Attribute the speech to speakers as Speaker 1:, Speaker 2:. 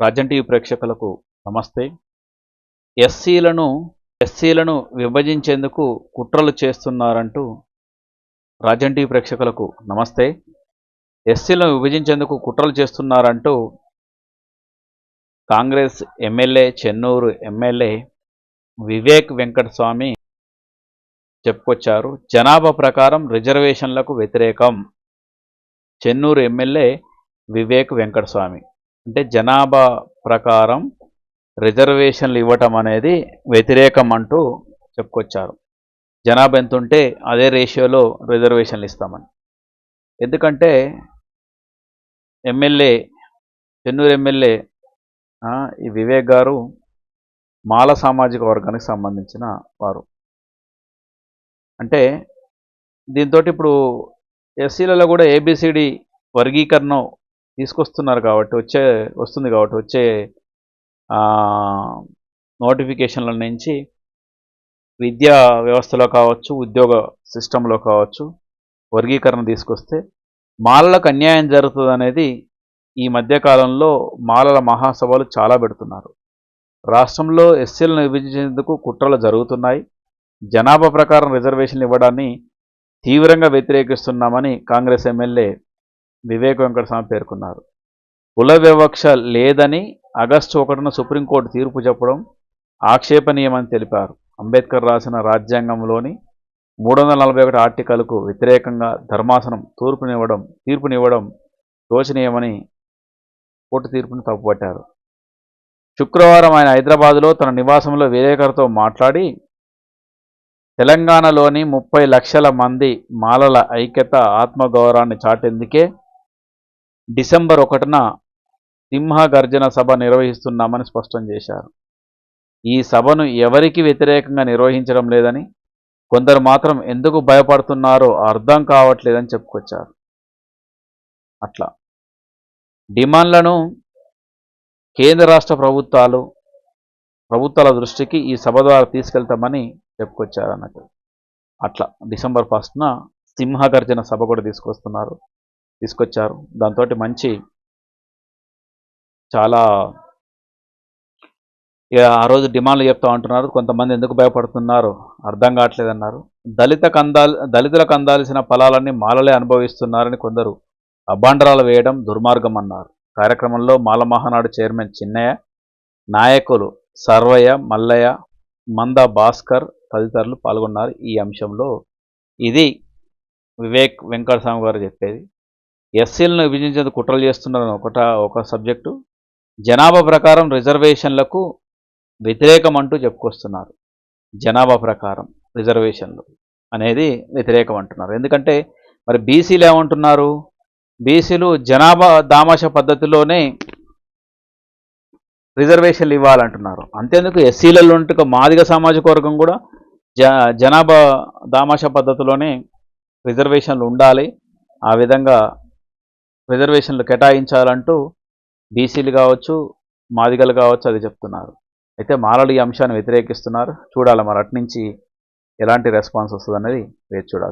Speaker 1: Rajan TV ప్రేక్షకులకు నమస్తే. ఎస్సీలను ఎస్సీలను విభజించేందుకు కుట్రలు చేస్తున్నారంటూ రాజన్ టీవీ ప్రేక్షకులకు నమస్తే. ఎస్సీలను విభజించేందుకు కుట్రలు చేస్తున్నారంటూ Congress MLA Chennur MLA Vivek Venkataswamy చెప్పుకొచ్చారు. జనాభా ప్రకారం రిజర్వేషన్లకు వ్యతిరేకం. చెన్నూరు ఎమ్మెల్యే వివేక్ వెంకటస్వామి. అంటే జనాభా ప్రకారం రిజర్వేషన్లు ఇవ్వటం అనేది వ్యతిరేకం అంటూ చెప్పుకొచ్చారు. జనాభా ఎంత ఉంటే అదే రేషియోలో రిజర్వేషన్లు ఇస్తామని. ఎందుకంటే ఎమ్మెల్యే చెన్నూరు ఎమ్మెల్యే ఈ వివేక్ గారు మాల సామాజిక వర్గానికి సంబంధించిన వారు. అంటే దీంతో ఇప్పుడు ఎస్సీలలో కూడా ఏబిసిడి వర్గీకరణ తీసుకొస్తున్నారు కాబట్టి వచ్చే వస్తుంది కాబట్టి వచ్చే నోటిఫికేషన్ల నుంచి విద్యా వ్యవస్థలో కావచ్చు ఉద్యోగ సిస్టంలో కావచ్చు వర్గీకరణ తీసుకొస్తే మాలలకు అన్యాయం జరుగుతుంది అనేది ఈ మధ్యకాలంలో మాలల మహాసభలు చాలా పెడుతున్నారు. రాష్ట్రంలో ఎస్సీలను విభజించేందుకు కుట్రలు జరుగుతున్నాయి. జనాభా ప్రకారం రిజర్వేషన్లు ఇవ్వడాన్ని తీవ్రంగా వ్యతిరేకిస్తున్నామని కాంగ్రెస్ ఎమ్మెల్యే వివేక్ వెంకటస్వామి పేర్కొన్నారు. కుల వివక్ష లేదని ఆగస్టు ఒకటిన సుప్రీంకోర్టు తీర్పు చెప్పడం ఆక్షేపణీయమని తెలిపారు. అంబేద్కర్ రాసిన రాజ్యాంగంలోని మూడు వందల నలభై ఒకటి ఆర్టికల్కు వ్యతిరేకంగా ధర్మాసనం తూర్పునివ్వడం తీర్పునివ్వడం శోచనీయమని కోర్టు తీర్పును తప్పుపట్టారు. శుక్రవారం ఆయన హైదరాబాదులో తన నివాసంలో విలేకరులతో మాట్లాడి తెలంగాణలోని ముప్పై లక్షల మంది మాలల ఐక్యత ఆత్మగౌరవాన్ని చాటేందుకే డిసెంబర్ ఒకటిన సింహ గర్జన సభ నిర్వహిస్తున్నామని స్పష్టం చేశారు. ఈ సభను ఎవరికి వ్యతిరేకంగా నిర్వహించడం లేదని కొందరు మాత్రం ఎందుకు భయపడుతున్నారో అర్థం కావట్లేదని చెప్పుకొచ్చారు. అట్లా. డిమాండ్లను కేంద్ర రాష్ట్ర ప్రభుత్వాలు ప్రభుత్వాల దృష్టికి ఈ సభ ద్వారా తీసుకెళ్తామని చెప్పుకొచ్చారు అన్నట్టు. అట్లా. డిసెంబర్ ఫస్ట్న సింహగర్జన సభ కూడా తీసుకొస్తున్నారు. తీసుకొచ్చారు. దాంతో మంచి చాలా ఆ రోజు డిమాండ్లు చెప్తా ఉంటున్నారు. కొంతమంది ఎందుకు భయపడుతున్నారు? అర్థం కావట్లేదన్నారు. దళిత కందాల్ దళితులకు అందాల్సిన ఫలాలన్నీ మాలలే అనుభవిస్తున్నారని కొందరు అభాండరాలు వేయడం దుర్మార్గం అన్నారు కార్యక్రమంలో మాల మహానాడు చైర్మన్ చిన్నయ్య నాయకులు సర్వయ్య మల్లయ్య మంద భాస్కర్ తదితరులు పాల్గొన్నారు ఈ అంశంలో. ఇది వివేక్ వెంకటస్వామి గారు చెప్పేది. ఎస్సీలను విభజించేందుకు కుట్రలు చేస్తున్నారు ఒకట ఒక సబ్జెక్టు జనాభా ప్రకారం రిజర్వేషన్లకు వ్యతిరేకం అంటూ చెప్పుకొస్తున్నారు. జనాభా ప్రకారం రిజర్వేషన్లు అనేది వ్యతిరేకం అంటున్నారు ఎందుకంటే మరి బీసీలు ఏమంటున్నారు? బీసీలు జనాభా దామాష పద్ధతిలోనే రిజర్వేషన్లు ఇవ్వాలంటున్నారు. అంతేందుకు ఎస్సీలలో ఉంటుక మాదిగ సామాజిక వర్గం కూడా జ జనాభా దామాష పద్ధతిలోనే రిజర్వేషన్లు ఉండాలి. ఆ విధంగా రిజర్వేషన్లు కేటాయించాలంటూ బీసీలు కావచ్చు మాదిగలు కావచ్చు అది చెప్తున్నారు. అయితే మాలలు ఈ అంశాన్ని వ్యతిరేకిస్తున్నారు. చూడాలి మరి అటు నుంచి ఎలాంటి రెస్పాన్స్ వస్తుంది అనేది వేచి చూడాలి.